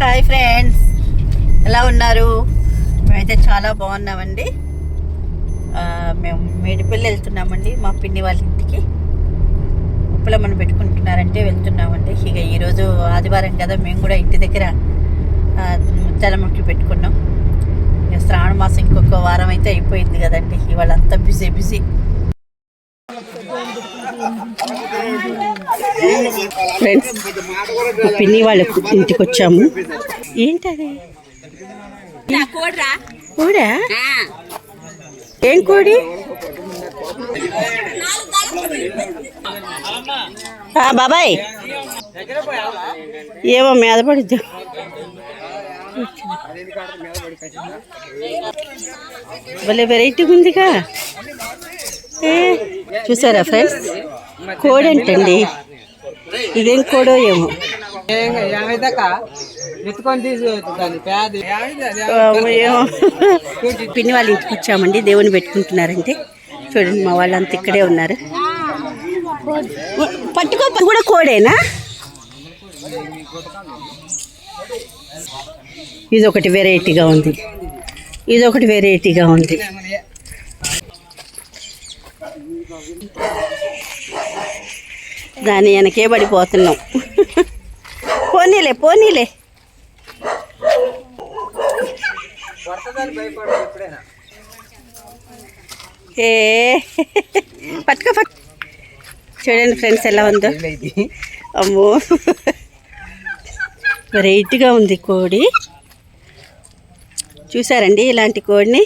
Hi friends. ఎలా ఉన్నారు? మేమైతే చాలా బాగున్నామండి. మేము మేడిపల్లి వెళ్తున్నామండి మా పిన్ని వాళ్ళ ఇంటికి. ఉప్పులమ్మను మనం పెట్టుకుంటున్నారంటే వెళ్తున్నామండి. ఇక ఈరోజు ఆదివారం కదా మేము కూడా ఇంటి దగ్గర ముత్యాలమ్మకి పెట్టుకున్నాం. ఇక శ్రావణ మాసం ఇంకొక వారం అయితే అయిపోయింది కదండి. ఇవాళ అంతా బిజీ బిజీ ఫ్రెండ్స్ మా పిన్ని వాళ్ళ ఇంటికి వచ్చాము ఏంటది కోడా ఏం కోడి? బాబాయ్. ఏమో మీద పడిద్దాం భలే వెరైటీగా ఉందిగా చూసారా ఫ్రెండ్స్? కోడి ఏంటండి ఇదేం కోడో ఏమో? పిన్ని వాళ్ళ ఇంటికి వచ్చామండి దేవుని పెట్టుకుంటున్నారంటే. చూడండి మా వాళ్ళంతా ఇక్కడే ఉన్నారు. పట్టుకో కూడా కోడేనా? ఇది ఒకటి వెరైటీగా ఉంది. ఇది ఒకటి వెరైటీగా ఉంది. దాని వెనకే పడిపోతున్నాం. పోనీలే పోనీలే. ఏ పట్టుకో పట్టు. చూడండి ఫ్రెండ్స్ ఎలా ఉందో. అమ్మో. వెరైటీగా ఉంది కోడి. చూసారండి ఇలాంటి కోడిని?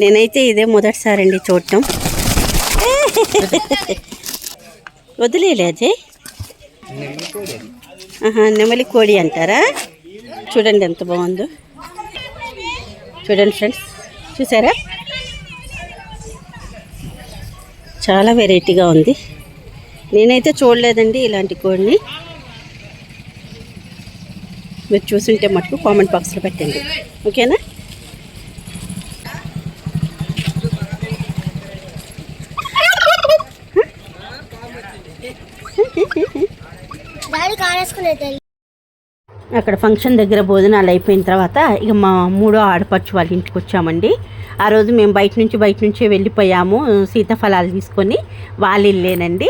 నేనైతే ఇదే మొదటిసారండి చూడటం. వదిలేలే అజయ్? ఆహా నెమలి కోడి అంటారా? చూడండి ఎంత బాగుందో. చూడండి ఫ్రెండ్స్ చూసారా? చాలా వెరైటీగా ఉంది. నేనైతే చూడలేదండి ఇలాంటి కోడిని. మీరు చూసుంటే మటుకు కామెంట్ బాక్స్లో పెట్టండి. ఓకేనా డాడీ కారేసుకునే అక్కడ ఫంక్షన్ దగ్గర భోజనాలు అయిపోయిన తర్వాత ఇక మా మూడో ఆడపడుచు వాళ్ళ ఇంటికి వచ్చామండి. ఆ రోజు మేము బయట నుంచి బయట నుంచే వెళ్ళిపోయాము సీతాఫలాలు తీసుకొని వాళ్ళ ఇల్లేనండి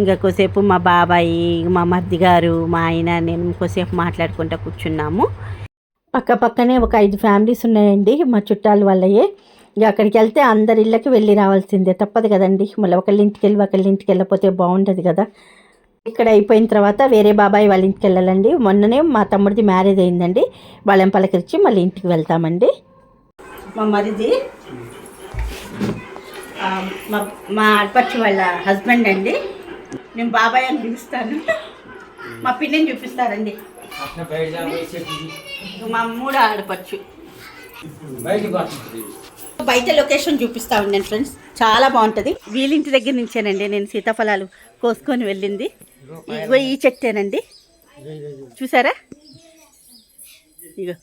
ఇంకా కొసేపు మా బాబాయి మా మర్ది గారు మా ఆయన నేను కొసేపు మాట్లాడుకుంటూ కూర్చున్నాము. పక్క పక్కనే ఒక ఐదు ఫ్యామిలీస్ ఉన్నాయండి మా చుట్టాలు వాళ్ళయే. ఇక అక్కడికి వెళ్తే అందరి ఇళ్ళకి వెళ్ళి రావాల్సిందే తప్పదు కదండి. మళ్ళీ ఒకళ్ళ ఇంటికి వెళ్ళి ఒకళ్ళ ఇంటికి వెళ్ళకపోతే బాగుంటుంది కదా. ఇక్కడ అయిపోయిన తర్వాత వేరే బాబాయ్ వాళ్ళ ఇంటికి వెళ్ళాలండి. మొన్ననే మా తమ్ముడిది మ్యారేజ్ అయిందండి. వాళ్ళం పలకరించి మళ్ళీ ఇంటికి వెళ్తామండి. మా మరిది మా మా వాళ్ళ హస్బెండ్ అండి. నేను బాబాయ్ అని పిలుస్తాను. మా పిన్నిని చూపిస్తారండి. మా మూడు ఆడపచ్చు బయట లొకేషన్ చూపిస్తా ఉండండి ఫ్రెండ్స్ చాలా బాగుంటుంది. వీళ్ళింటి దగ్గర నుంచేనండి నేను సీతాఫలాలు కోసుకొని వెళ్ళింది. ఇగో ఈ చెట్టేనండి. చూసారా? ఇగో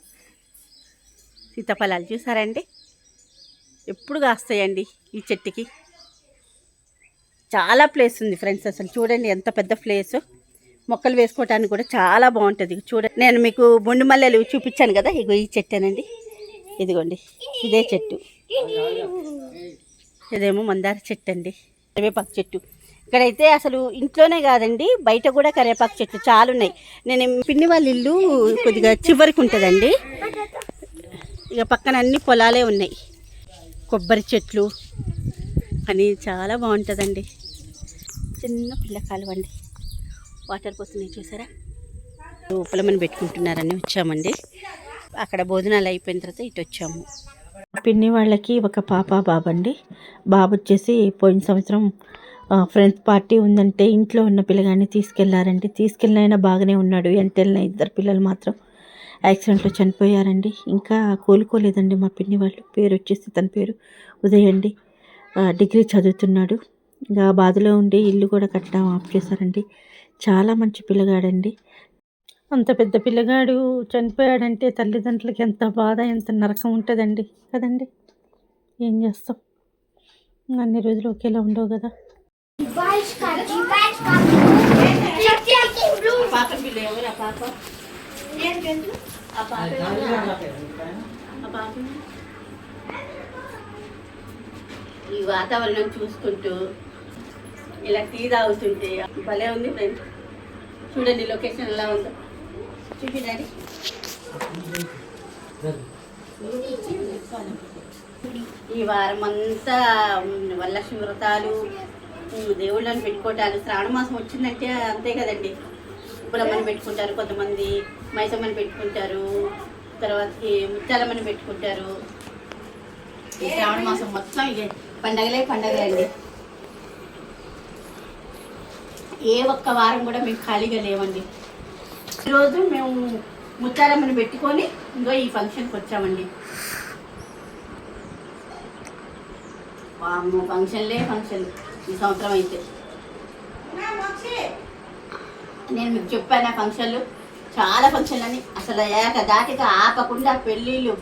సీతాఫలాలు చూసారా అండి ఎప్పుడు కాస్తాయండి ఈ చెట్టుకి? చాలా ప్లేస్ ఉంది ఫ్రెండ్స్ అసలు. చూడండి ఎంత పెద్ద ప్లేస్. మొక్కలు వేసుకోవడానికి కూడా చాలా బాగుంటుంది. చూడండి. నేను మీకు బొండు మల్లెలు చూపించాను కదా ఇగో ఈ చెట్టేనండి. ఇదిగోండి. ఇదే చెట్టు. ఇదేమో మందార చెట్టు అండి కరివేపాకు చెట్టు. ఇక్కడైతే అసలు ఇంట్లోనే కాదండి బయట కూడా కరివేపాకు చెట్లు చాలా ఉన్నాయి. నేను పిన్ని వాళ్ళ ఇల్లు కొద్దిగా చివరికి ఉంటుందండి. ఇక పక్కన అన్ని పొలాలే ఉన్నాయి. కొబ్బరి చెట్లు అని చాలా బాగుంటుందండి. చిన్న పిల్లకాలు అండి. వాటర్ పోతున్నాయి చూసారా? ఉప్పలమని పెట్టుకుంటున్నారని వచ్చామండి. అక్కడ భోజనాలు అయిపోయిన తర్వాత ఇటు వచ్చాము. పిన్ని వాళ్ళకి ఒక పాప బాబు అండి బాబు వచ్చేసి పోయిన సంవత్సరం ఫ్రెండ్స్ పార్టీ ఉందంటే ఇంట్లో ఉన్న పిల్లగాన్ని తీసుకెళ్ళారండి. తీసుకెళ్ళినైనా బాగానే ఉన్నాడు. ఎంటెళ్ళిన ఇద్దరు పిల్లలు మాత్రం యాక్సిడెంట్లో చనిపోయారండి. ఇంకా కోలుకోలేదండి మా పిన్ని వాళ్ళు. పేరు వచ్చేసి తన పేరు ఉదయ్ అండి. డిగ్రీ చదువుతున్నాడు. ఇంకా బాధలో ఉండి ఇల్లు కూడా కట్టడం ఆఫ్ చేశారండి. చాలా మంచి పిల్లగాడండి. అంత పెద్ద పిల్లగాడు చనిపోయాడంటే తల్లిదండ్రులకి ఎంత బాధ ఎంత నరకం ఉంటుందండి. కదండి? ఏం చేస్తాం? అన్ని రోజులు ఒకేలా ఉండవు కదా. పాప పాప పిల్ల ఎవరా పాప ఆ పాప ఆ పాప ఈ వాతావరణం చూసుకుంటూ ఇలా టీ తాగుతుంటే భలే ఉంది ఫ్రెండ్ చూడండి లొకేషన్ ఎలా ఉందో. చూపించండి ఈ వారం అంతా వల్ల వరలక్ష్మి వ్రతాలు దేవుళ్ళని పెట్టుకోవటాలు శ్రావణ మాసం వచ్చిందంటే అంతే కదండి. ఉప్పులమ్మని పెట్టుకుంటారు కొంతమంది మైసమ్మని పెట్టుకుంటారు తర్వాత ముత్యాలమ్మని పెట్టుకుంటారు. ఈ శ్రావణ మాసం మొత్తం ఇక పండగలే పండగలే అండి. ఏ ఒక్క వారం కూడా మేము ఖాళీగా లేవండి. ఈరోజు మేము ముత్యాలమ్మని పెట్టుకొని ఇంకో ఈ ఫంక్షన్కి వచ్చామండి. వామ్మో ఫంక్షన్లే ఫంక్షన్లు. ఈ సంవత్సరం అయితే. నేను మీకు చెప్పాను ఫంక్షన్లు చాలా ఫంక్షన్లు అని. అసలు ఏక దాటిక ఆపకుండా పెళ్ళిళ్ళు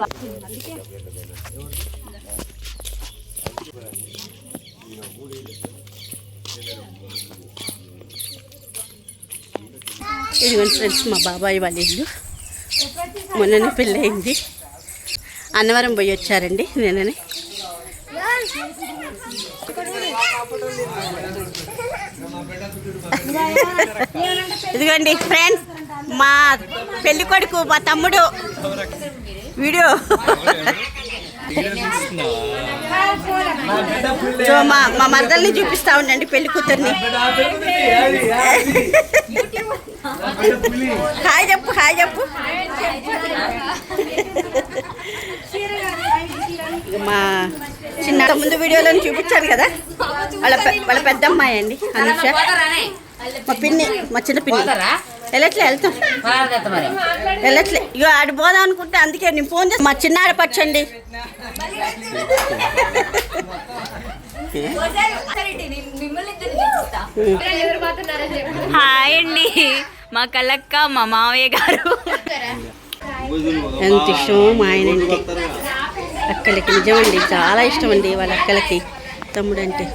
ఇదిగోండి ఫ్రెండ్స్ మా బాబాయ్ వాళ్ళ ఇల్లు. మొన్ననే పెళ్ళయింది. అన్నవరం పోయి వచ్చారండి నిన్ననే. ఇదిగోండి ఫ్రెండ్స్ మా పెళ్ళి కొడుకు మా తమ్ముడు. వీడియో. సో మా మా మరదల్ని చూపిస్తా ఉండండి పెళ్ళి కూతుర్ని. హాయ్ చెప్పు హాయ్ చెప్పు. ఇక మా చిన్న ముందు వీడియోలో చూపించాను కదా? వాళ్ళ వాళ్ళ పెద్ద అమ్మాయి అండి అనుష. మా పిన్ని మా చిన్న పిన్ని. వెళ్ళట్లే వెళ్తాం. వెళ్ళట్లే. ఇగో ఆడి పోదాం అనుకుంటే అందుకే నేను ఫోన్ చేసి మా చిన్న ఆడపచ్చండి హాయ్ అండి. మా కలక్క మా మావయ్య గారు. ఎంత ఇష్టమో మా ఆయన అంటే అక్కలకి. నిజమండి చాలా ఇష్టం అండి వాళ్ళ అక్కలకి. తమ్ముడు అంటే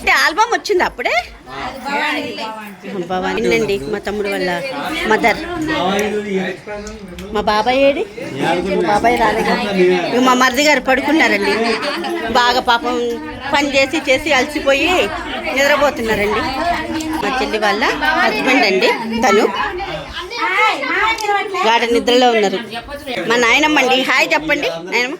అంటే ఆల్బమ్ వచ్చింది అప్పుడే? భవానీ. అండి మా తమ్ముడు వాళ్ళ మదర్. మా బాబాయ్ ఏడి? మా బాబాయ్ రాలేదు. మా మరిది గారు పడుకున్నారండి. బాగా పాపం పని చేసి చేసి అలసిపోయి నిద్రపోతున్నారండి. మా చెల్లి వాళ్ళ హస్బెండ్ అండి తను. గాఢ నిద్రలో ఉన్నారు. మా నాయనమ్మ అండి. హాయ్ చెప్పండి. నాయనమ్మ.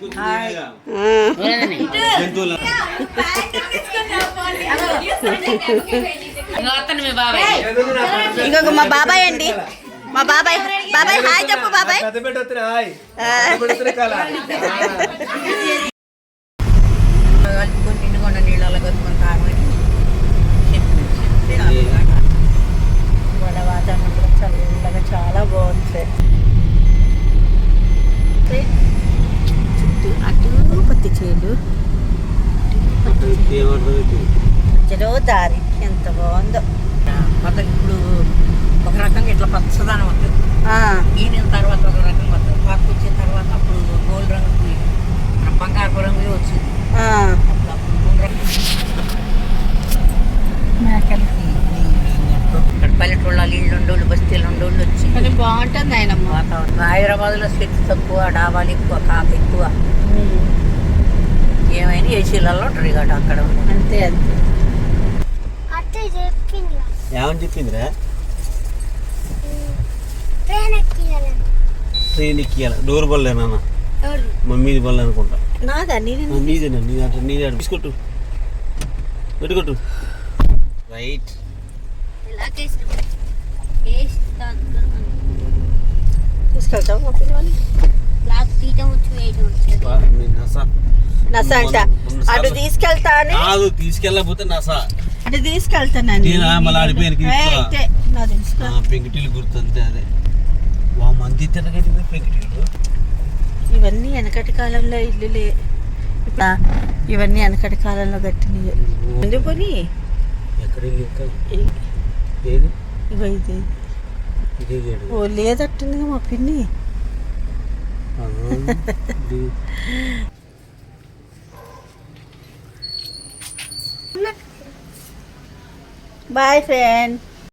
ఇంకొక మా బాబాయ్ అండి. మా బాబాయ్. బాబాయ్ హాయ్ చెప్పు బాబాయ్ ఆ. కలుపుకొని నిండుకొండ నీళ్ళలో కలుపుకొని తాగమని వాళ్ళ వాతావరణం కూడా చల్లగా చాలా బాగుంది సార్ చుట్టూ అటు పత్తి చేలు మధ్యలో దారి ఎంత బాగుందో. కొత్త ఇప్పుడు ఒక రకంగా ఇట్లా పచ్చదనం ఉంటుంది ఆ, ఈయన తర్వాత ఒక రకంగా వస్తుంది మాకు వచ్చిన తర్వాత అప్పుడు గోల్డ్ రంగు బంగారు రంగు వచ్చింది. ఇక్కడ పల్లెటూళ్ళ ఇళ్ళు ఉండోళ్ళు బస్తీలు ఉండోళ్ళు వచ్చి. కానీ బాగుంటుంది ఆయనమ్మ. వాతావరణం. హైదరాబాద్లో స్వెట్ తక్కువ డాబాలు ఎక్కువ కాక ఎక్కువ. ఏమైనా ఏసీలలో ఉంటారు ఇక అక్కడ. అంతే అంతే. ఏమని చెప్పిందిరా? ట్రైన్ ఎక్కియాలి డోర్ బల్లే నాన్న. ఎవరు? మా మీది బల్ల అనుకుంటా. నాదా? నేను ఆ, నీదేనా నీది అట్లా నీదే అటు తీసుకొట్టు. పెట్టుకొట్టు. రైట్. నసా. నస అంట. అటు తీసుకెళ్తా తీసుకెళ్ళకపోతే నసా. తీసుకెళ్తానండి నేనా తెలుసుకో పెంకిటీలు గుర్తుంటే అదే. వా మంది తిరగటి పెంకిటీలు ఇవన్నీ వెనకటి కాలంలో ఇల్లులే. ఇప్పుడు ఇవన్నీ వెనకటి కాలంలో కట్టినవి ఎందుకు పోనీ. ఎక్కడ ఇల్లు ఇంకా? ఏది ఇగో ఇది. ఓ లేదట్టుందిగా మా పిన్ని. ఆ, ఇది. Boy friend